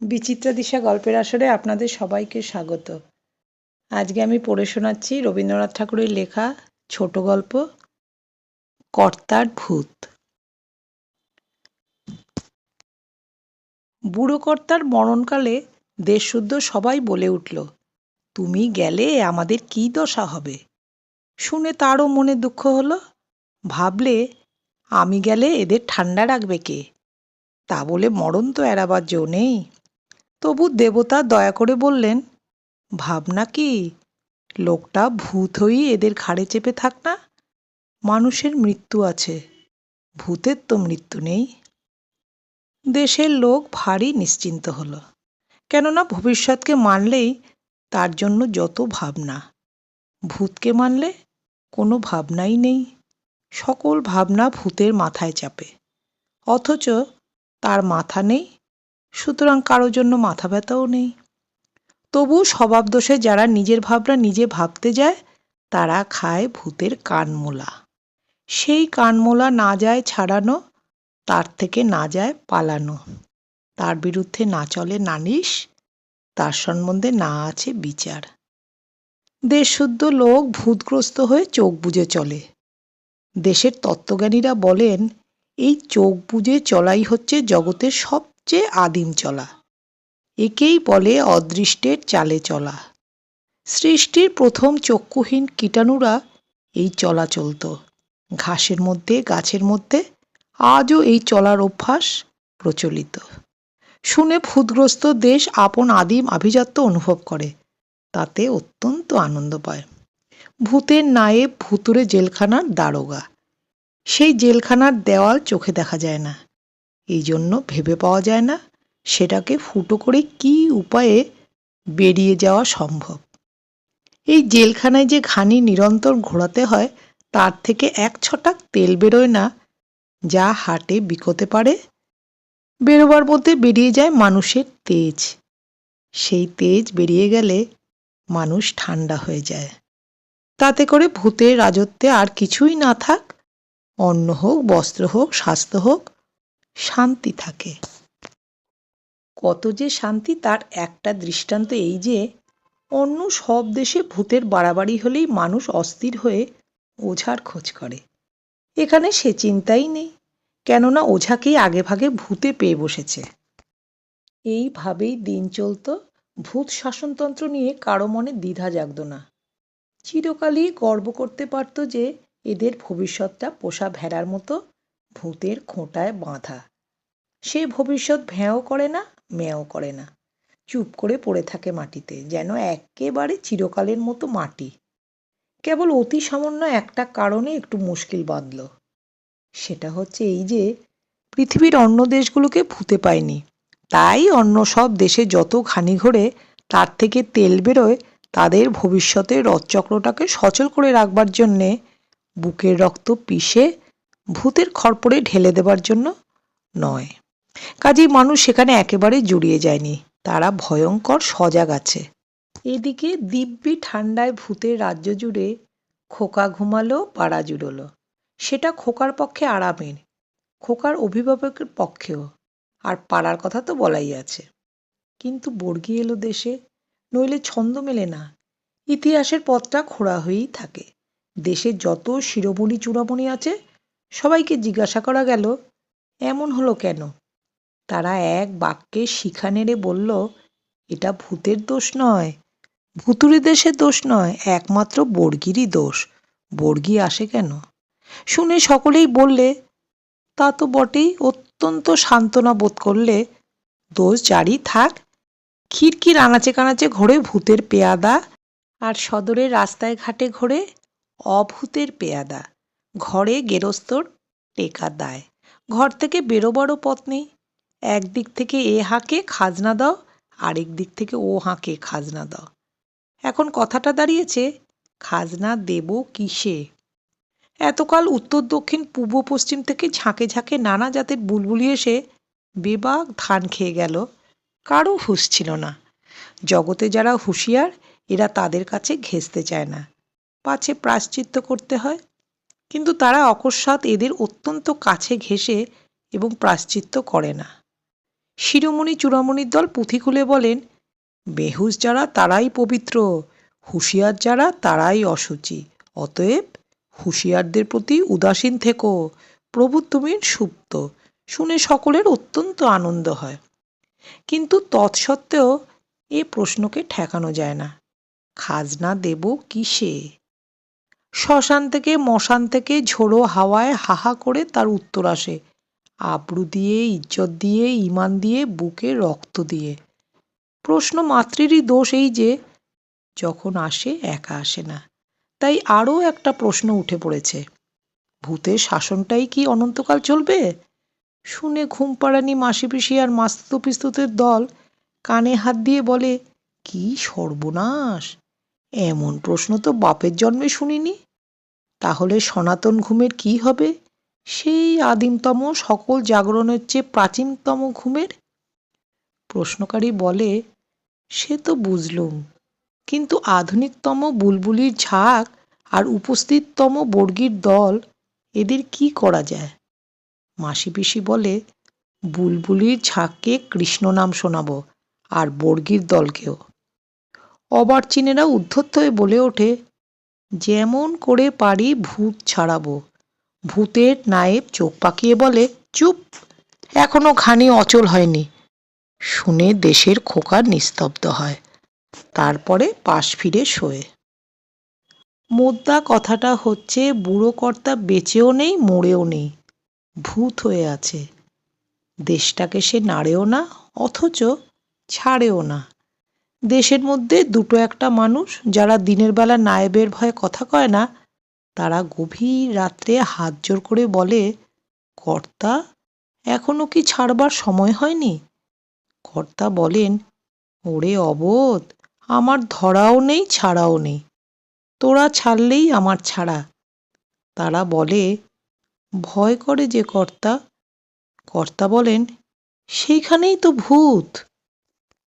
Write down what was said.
বিচিত্রা দিশা গল্পের আসরে আপনাদের সবাইকে স্বাগত। আজকে আমি পড়ে শোনাচ্ছি রবীন্দ্রনাথ ঠাকুরের লেখা ছোট গল্প, কর্তার ভূত। বুড়ো কর্তার মরণকালে দেশশুদ্ধ সবাই বলে উঠল, তুমি গেলে আমাদের কি দশা হবে? শুনে তারও মনে দুঃখ হলো, ভাবলে, আমি গেলে এদের ঠান্ডা রাখবে কে? তা বলে মরণ তো এড়াবার জো নেই। তবু দেবতা দয়া করে বললেন, ভাবনা কি? লোকটা ভূত হয়েই এদের ঘাড়ে চেপে থাক না। মানুষের মৃত্যু আছে, ভূতের তো মৃত্যু নেই। দেশের লোক ভারী নিশ্চিন্ত হলো। কেননা ভবিষ্যৎকে মানলেই তার জন্য যত ভাবনা। ভূতকে মানলে কোনো ভাবনাই নেই। সকল ভাবনা ভূতের মাথায় চাপে। অথচ তার মাথা নেই সুতরাং কারও জন্য মাথা ব্যথাও নেই। তবু স্বভাব দোষে যারা নিজের ভাবনা নিজে ভাবতে যায়, তারা খায় ভূতের কানমোলা। সেই কানমোলা না যায় ছাড়ানো, তার থেকে না যায় পালানো। তার বিরুদ্ধে না চলে নালিশ তার সম্বন্ধে না আছে বিচার। দেশশুদ্ধ লোক ভূতগ্রস্ত হয়ে চোখ বুজে চলে। দেশের তত্ত্বজ্ঞানীরা বলেন, এই চোখ বুজে চলাই হচ্ছে জগতের সবচেয়ে আদিম চলা। একেই বলে অদৃষ্টের চালে চলা। সৃষ্টির প্রথম চক্ষুহীন কীটাণুরা এই চলা চলত। ঘাসের মধ্যে, গাছের মধ্যে আজও এই চলার অভ্যাস প্রচলিত। শুনে ভূতগ্রস্ত দেশ আপন আদিম আভিজাত্য অনুভব করে। তাতে অত্যন্ত আনন্দ পায়। ভূতের নায়ে ভুতুরে জেলখানার দারোগা। সেই জেলখানার দেওয়াল চোখে দেখা যায় না। এই জন্য ভেবে পাওয়া যায় না সেটাকে ফুটো করে কি উপায়ে বেরিয়ে যাওয়া সম্ভব। এই জেলখানায় যে ঘানি নিরন্তর ঘোরাতে হয়, তার থেকে এক ছটাক তেল বেরোয় না, যা হাটে বিকোতে পারে। বেরোবার মধ্যে বেরিয়ে যায় মানুষের তেজ। সেই তেজ বেরিয়ে গেলে মানুষ ঠান্ডা হয়ে যায়। তাতে করে ভূতের রাজত্বে আর কিছুই না থাক, অন্ন হোক, বস্ত্র হোক, স্বাস্থ্য হোক শান্তি থাকে। কত যে শান্তি তার একটা দৃষ্টান্ত এই যে, অন্য সব দেশে ভূতের বাড়াবাড়ি হলেই মানুষ অস্থির হয়ে ওঝার খোঁজ করে। এখানে সে চিন্তাই নেই, কেননা ওঝাকেই আগেভাগে ভূতে পেয়ে বসেছে। এইভাবেই দিন চলত, ভূত শাসনতন্ত্র নিয়ে কারও মনে দ্বিধা জাগত না। চিরকালই গর্ব করতে পারত যে, এদের ভবিষ্যৎটা পোষা ভেড়ার মতো ভূতের খোঁটায় বাঁধা। সে ভবিষ্যৎ ভ্যাঁও করে না, ম্যাও করে না। চুপ করে পড়ে থাকে মাটিতে, যেন একেবারে চিরকালের মতো মাটি। কেবল অতি সামান্য একটা কারণে একটু মুশকিল বাঁধল। সেটা হচ্ছে এই যে, পৃথিবীর অন্য দেশগুলোকে ভূতে পায়নি। তাই অন্য সব দেশে যত ঘানি ঘোরে, তার থেকে তেল বেরোয় তাদের ভবিষ্যতের রথচক্রটাকে সচল করে রাখবার জন্যে বুকের রক্ত পিষে ভূতের খড়পড়ে ঢেলে দেবার জন্য নয়। কাজেই মানুষ সেখানে একেবারে জুড়িয়ে যায়নি। তারা ভয়ঙ্কর সজাগ আছে। এদিকে দিব্যি ঠান্ডায় ভূতের রাজ্য জুড়ে খোকা ঘুমালো, পাড়া জুড়োলো। সেটা খোকার পক্ষে আরামের, খোকার অভিভাবকের পক্ষেও। আর পাড়ার কথা তো বলাই আছে। কিন্তু বর্গি এলো দেশে, নইলে ছন্দ মেলে না। ইতিহাসের পথটা খোঁড়া হয়েই থাকে। দেশে যত শিরোমণি চূড়ামণি আছে সবাইকে জিজ্ঞাসা করা গেল, এমন হলো কেন? তারা এক বাক্যে শিখা নেড়ে বলল, এটা ভূতের দোষ নয়। ভুতুরে দেশের দোষ নয়, একমাত্র বর্গিরই দোষ। বর্গি আসে কেন? শুনে সকলেই বললে, তা তো বটেই, অত্যন্ত সান্ত্বনা বোধ করলে দোষ জারি থাক। খিড়কির আনাচে কানাচে ঘোরে ভূতের পেয়াদা, আর সদরের রাস্তায় ঘাটে ঘোরে অভূতের পেয়াদা। ঘরে গেরস্তর টেকা দায়। ঘর থেকে বেরোবারও পথ নেই। একদিক থেকে এ হাঁকে খাজনা দাও, আরেক দিক থেকে ও হাঁকে খাজনা দাও। এখন কথাটা দাঁড়িয়েছে, খাজনা দেব কিসে? এতকাল উত্তর দক্ষিণ পূর্ব পশ্চিম থেকে ঝাঁকে ঝাঁকে নানা জাতের বুলবুলি এসে বেবাক ধান খেয়ে গেল। কারও হুঁশ ছিল না। জগতে যারা হুঁশিয়ার, এরা তাদের কাছে ঘেঁষতে চায় না। পাছে প্রায়শ্চিত্ত করতে হয় কিন্তু তারা অকস্মাৎ এদের অত্যন্ত কাছে ঘেঁষে এবং প্রায়শ্চিত্ত করে না। শিরোমণি চূড়ামণির দল পুঁথি খুলে বলেন, বেহুশ যারা, তারাই পবিত্র, হুঁশিয়ার যারা, তারাই অসুচি। অতএব হুঁশিয়ারদের প্রতি উদাসীন থেকো, প্রভু তুমি সুপ্ত। শুনে সকলের অত্যন্ত আনন্দ হয়। কিন্তু তৎসত্ত্বেও এ প্রশ্নকে ঠেকানো যায় না। খাজনা দেব কিসে? শ্মশান থেকে মশান থেকে ঝোড়ো হাওয়ায় হাহা করে তার উত্তর আসে। আবরু দিয়ে, ইজ্জত দিয়ে ইমান দিয়ে, বুকে রক্ত দিয়ে। প্রশ্ন মাতৃরই দোষ এই যে, যখন আসে একা আসে না। তাই আরও একটা প্রশ্ন উঠে পড়েছে। ভূতের শাসনটাই কি অনন্তকাল চলবে? শুনে ঘুম পাড়ানি মাসি পিসি আর মাস্তুতো পিস্তুতের দল কানে হাত দিয়ে বলে, কি সর্বনাশ! এমন প্রশ্ন তো বাপের জন্মে শুনিনি। তাহলে সনাতন ঘুমের কি হবে? সেই আদিমতম সকল জাগরণের চেয়ে প্রাচীনতম ঘুমের? প্রশ্নকারী বলে, সে তো বুঝলুম। কিন্তু আধুনিকতম বুলবুলির ঝাঁক আর উপস্থিততম বর্গীর দল, এদের কি করা যায়? মাসি পিসি বলে, বুলবুলির ঝাঁককে কৃষ্ণ নাম শোনাব আর বর্গীর দলকেও। অবার্চিনেরা উদ্ধত হয়ে বলে ওঠে যেমন করে পারি ভূত ছাড়াবো। ভূতের নায়েব চোখ পাকিয়ে বলে, চুপ, এখনও ঘানি অচল হয়নি। শুনে দেশের খোকা নিস্তব্ধ হয়। তারপরে পাশ ফিরে শোয়ে। মোদ্দা কথাটা হচ্ছে, বুড়ো কর্তা বেঁচেও নেই, মরেও নেই। ভূত হয়ে আছে। দেশটাকে সে নাড়েও না, অথচ ছাড়েও না। দেশের মধ্যে দুটো একটা মানুষ যারা দিনের বেলা নায়েবের ভয়ে কথা কয় না, তারা গভীর রাত্রে হাত জোর করে বলে, কর্তা, এখনও কি ছাড়বার সময় হয়নি? কর্তা বলেন, ওরে অবোধ, আমার ধরাও নেই, ছাড়াও নেই। তোরা ছাড়লেই আমার ছাড়া। তারা বলে, ভয় করে যে কর্তা। কর্তা বলেন, সেইখানেই তো ভূত।